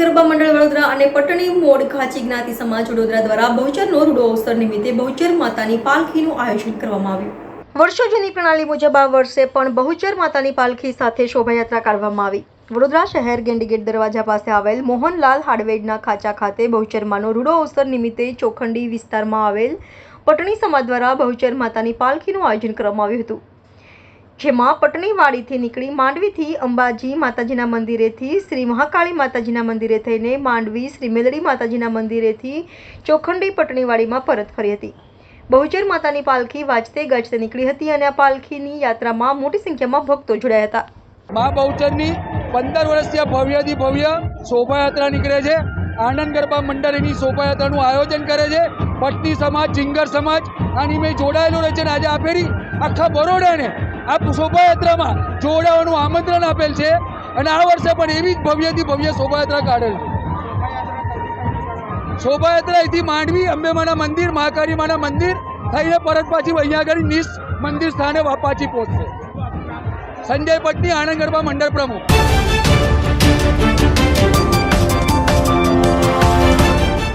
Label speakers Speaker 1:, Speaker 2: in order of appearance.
Speaker 1: વડોદરા અને પટણી મોડ ખાચી જ્ઞાતિ સમાજ વડોદરા દ્વારા બહુચરનો રૂડો અવસર નિમિત્તે બહુચર માતાની પાલખીનું આયોજન કરવામાં આવ્યું. વર્ષો જૂની પ્રણાલી મુજબ આ વર્ષે પણ બહુચર માતાની પાલખી સાથે શોભાયાત્રા કાઢવામાં આવી. વડોદરા શહેર ગેંડીગેટ દરવાજા પાસે આવેલ મોહનલાલ હાર્ડવેડના ખાચા ખાતે બહુચરમાનો રૂડો અવસર નિમિત્તે ચોખંડી વિસ્તારમાં આવેલ પટણી સમાજ દ્વારા બહુચર માતાની પાલખીનું આયોજન કરવામાં આવ્યું હતું. જેમાં પટણીવાડીથી નીકળી માંડવીથી અંબાજી માતાજીના મંદિરેથી શ્રી મહાકાળી માતાજીના મંદિરે થઈને માંડવી શ્રી મેલડી માતાજીના મંદિરેથી ચોખંડી પટણીવાડીમાં પરત ફરી હતી. બહુચર માતાની પાલખી વાજતે ગાજતે નીકળી હતી અને આ પાલખીની યાત્રામાં મોટી સંખ્યામાં ભક્તો જોડાયા હતા.
Speaker 2: મા બહુચરની પંદર વર્ષથી ભવ્યથી ભવ્ય શોભાયાત્રા નીકળે છે. આનંદ ગરબા મંડળ એની શોભાયાત્રાનું આયોજન કરે છે. પટની સમાજ જિંગર સમાજ, આની મેં જોડાયેલો રહે છે આજે આ ફેરી આખા બરોડાને આ શોભાયાત્રામાં જોડાવાનું આમંત્રણ આપેલ છે અને આ વર્ષે પણ એવી જ ભવ્યથી ભવ્ય શોભાયાત્રા કાઢેલ છે. શોભાયાત્રા અહીંથી માંડવી, અંબેમાના મંદિર મહાકાળી માના મંદિર થઈને પરત પાછી અહીંયા આગળ નિસ મંદિર સ્થાને પાછી પહોંચશે. સંજય પટની ગરબા મંડળ પ્રમુખ.